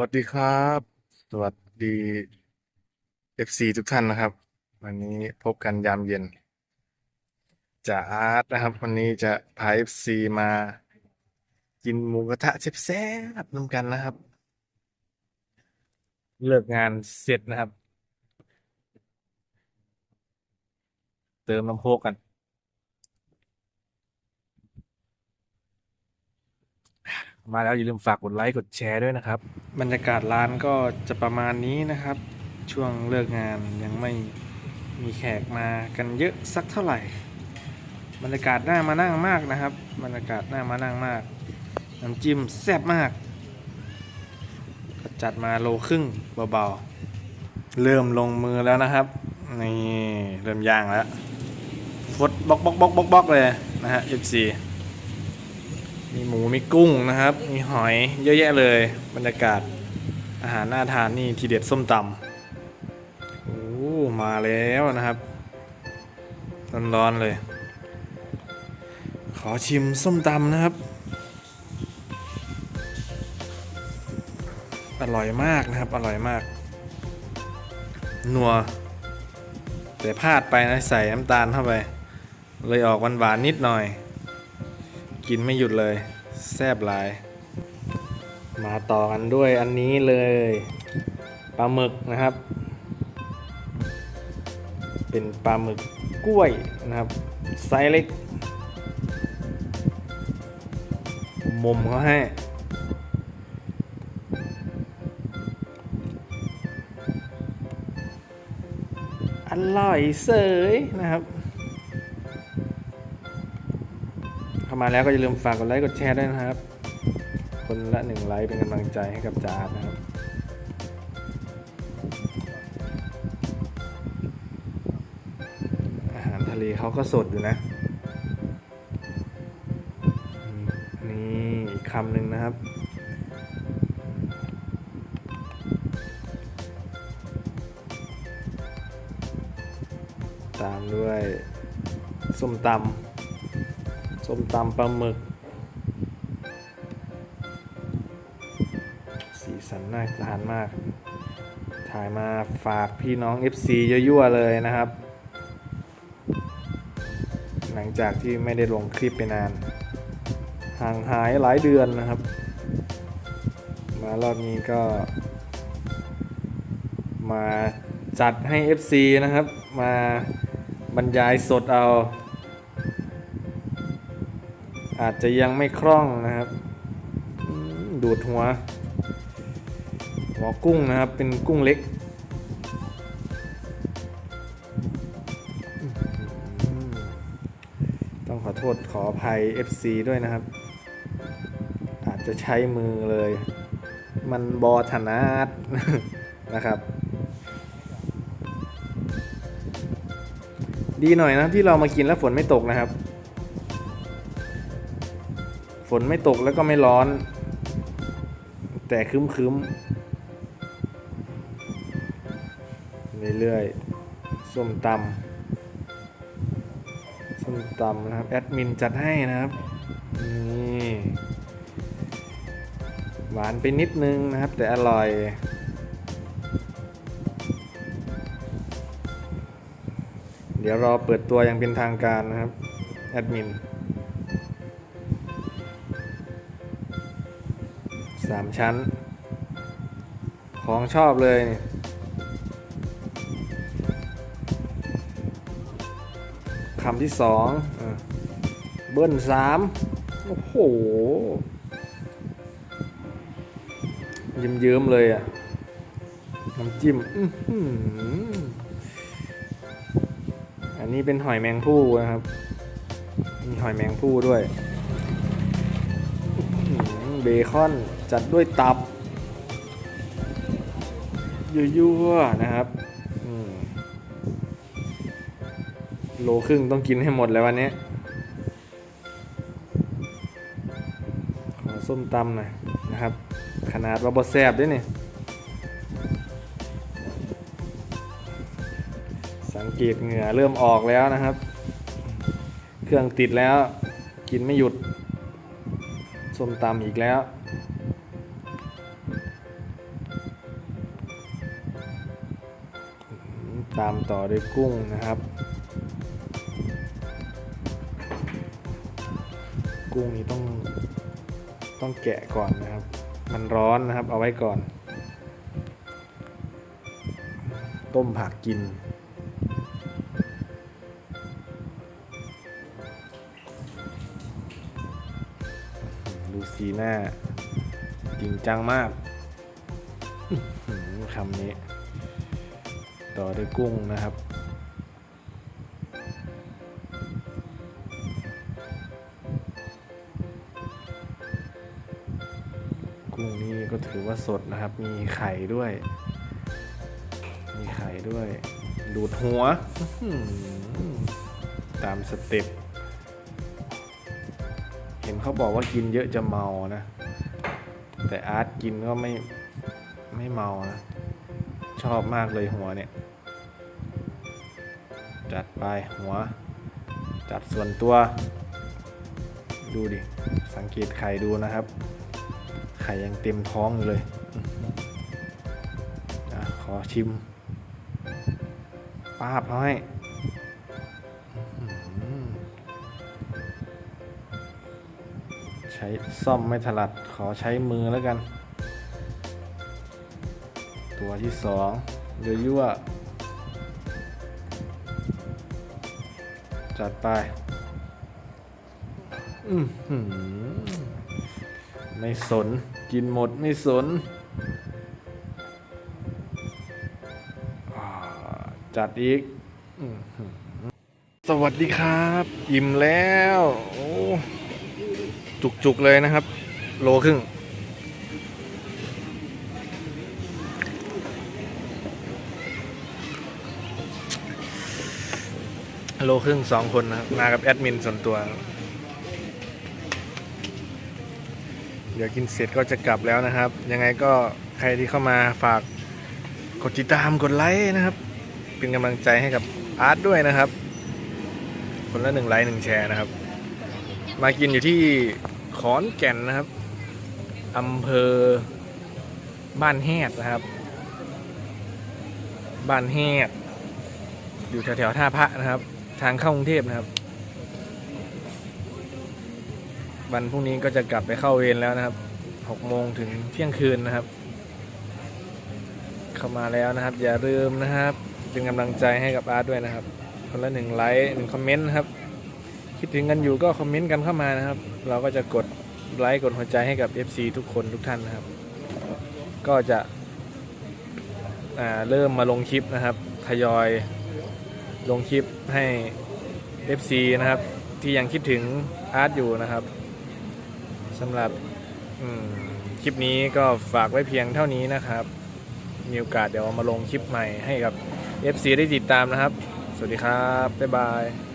วัสดีครับ สวัสดี FC ทุกท่านนะครับ วันนี้พบกันยามเย็นจ่าอาร์ตนะครับ วันนี้จะพา FC มา กินหมูกระทะแซ่บๆนำกันนะครับ เลิกงานเสร็จนะครับ เติมน้ำโคกกัน มาแล้วอย่าลืมฝากกดไลค์กดแชร์ด้วยนะครับ บรรยากาศร้านก็จะประมาณนี้นะครับ ช่วงเลิกงานยังไม่มีแขกมากันเยอะสักเท่าไหร่ บรรยากาศน่ามานั่งมากนะครับ บรรยากาศน่ามานั่งมากน้ำจิ้มแซ่บมากก็จัดมาโลครึ่งเบาๆ เริ่มลงมือแล้วนะครับ นี่เริ่มย่างแล้วฟดบล็อกบล็อกบล็อกบล็อกบ็อกเลยนะฮะ FC มีหมูมีกุ้งนะครับ มีหอยเยอะแยะเลย บรรยากาศอาหารน่าทานนี่ทีเด็ดส้มตำโอ้มาแล้วนะครับร้อนๆเลย ขอชิมส้มตำนะครับ อร่อยมากนะครับ อร่อยมาก นัว แต่พลาดไปนะใส่น้ำตาลเข้าไป เลยออกหวานๆนิดหน่อย กินไม่หยุดเลย แซ่บหลาย มาต่อกันด้วยอันนี้เลยปลาหมึกนะครับ เป็นปลาหมึกกล้วยนะครับไซส์เล็กมุมเขาให้อร่อยเสยนะครับ มาแล้วก็อย่าลืมฝากกดไลค์กดแชร์ด้วยนะครับ คนละหนึ่งไลค์เป็นกำลังใจให้กับจาร์ดนะครับอาหารทะเลเขาก็สดอยู่นะ นี่อีกคำหนึ่งนะครับตามด้วยส้มตำ ส้มตำปลาหมึก สีสันน่าทานมาก ถ่ายมาฝากพี่น้อง FC ยั่วๆเลยนะครับ หลังจากที่ไม่ได้ลงคลิปไปนาน ห่างหายหลายเดือนนะครับ มารอบนี้ก็ มาจัดให้ FC นะครับ มาบรรยายสดเอา อาจจะยังไม่คล่องนะครับ ดูดหัว หัวกุ้งนะครับ เป็นกุ้งเล็ก ต้องขอโทษขออภัย FC ด้วยนะครับ อาจจะใช้มือเลย มันบอถนัดนะครับดีหน่อยนะที่เรามากินแล้วฝนไม่ตกนะครับ ฝนไม่ตกแล้วก็ไม่ร้อน แต่ครึ้มคึ้มๆเรื่อยๆส้มตำส้มตำนะครับ แอดมินจัดให้นะครับนี่หวานไปนิดนึงนะครับ แต่อร่อยเดี๋ยวรอเปิดตัวอย่างเป็นทางการนะครับ แอดมิน สามชั้น ของชอบเลย คำที่สองเบิ้ลสามโอ้โหเยิ้มๆเลยอะน้ำจิ้มอันนี้เป็นหอยแมงผู้นะครับ มีหอยแมงผู้ด้วย เบคอนจัดด้วยตับยั่วๆนะครับโลครึ่งต้องกินให้หมดเลยวันนี้ ขอส้มตำหน่อยนะครับ ขนาดว่าบดแซบด้วยนี่ สังเกตเหงื่อเริ่มออกแล้วนะครับ เครื่องติดแล้วกินไม่หยุด ส้มตำอีกแล้ว ตามต่อด้วยกุ้งนะครับ กุ้งนี้ต้องต้องแกะก่อนนะครับ มันร้อนนะครับเอาไว้ก่อน ต้มผักกิน ทีหน้าจริงจังมากคำนี้ ต่อด้วยกุ้งนะครับ กุ้งนี่ก็ถือว่าสดนะครับ มีไข่ด้วย มีไข่ด้วย ดูดหัว ตามสเต็ป ห็นเขาบอกว่ากินเยอะจะเมานะ แต่อาร์ตกินก็ไม่ไม่เมานะ ชอบมากเลยหัวเนี่ย จัดไปหัว จัดส่วนตัว ดูดิ สังเกตไข่ดูนะครับ ไข่ยังเต็มท้องอยู่เลยอะขอชิมป้าบเขาให้ ช้ซ่อมไม่ถนัดขอใช้มือแล้วกัน ตัวที่สองเดี๋ยวยั่วจัดไปอือหือไม่สน กินหมดไม่สน จัดอีก สวัสดีครับ อิ่มแล้ว จุกๆเลยนะครับ โลครึ่ง โลครึ่งสองคนนะครับ มากับแอดมินส่วนตัว เดี๋ยวกินเสร็จก็จะกลับแล้วนะครับ ยังไงก็ใครที่เข้ามาฝากกดติดตามกดไลค์นะครับ เป็นกำลังใจให้กับอาร์ตด้วยนะครับ คนละหนึ่งไลค์หนึ่งแชร์นะครับ มากินอยู่ที่ ขอนแก่นนะครับอำเภอบ้านแฮดนะครับ บ้านแฮดอยู่แถวๆท่าพระนะครับ ทางเข้ากรุงเทพนะครับ วันพรุ่งนี้ก็จะกลับไปเข้าเวรแล้วนะครับ6โมงถึงเที่ยงคืนนะครับ เข้ามาแล้วนะครับ อย่าลืมนะครับ เป็นกำลังใจให้กับอาร์ตด้วยนะครับ คนละหนึ่งไลค์หนึ่งคอมเมนต์นะครับ คิดถึงกันอยู่ก็คอมเมนต์กันเข้ามานะครับ เราก็จะกดไลค์กดหัวใจให้กับ FC ทุกคนทุกท่านนะครับ ก็จะเริ่มมาลงคลิปนะครับทยอยลงคลิปให้ FC นะครับ ที่ยังคิดถึงอาร์ตอยู่นะครับสำหรับคลิปนี้ก็ฝากไว้เพียงเท่านี้นะครับ มีโอกาสเดี๋ยวมาลงคลิปใหม่ให้กับ FC ได้ติดตามนะครับ สวัสดีครับ บ๊ายบาย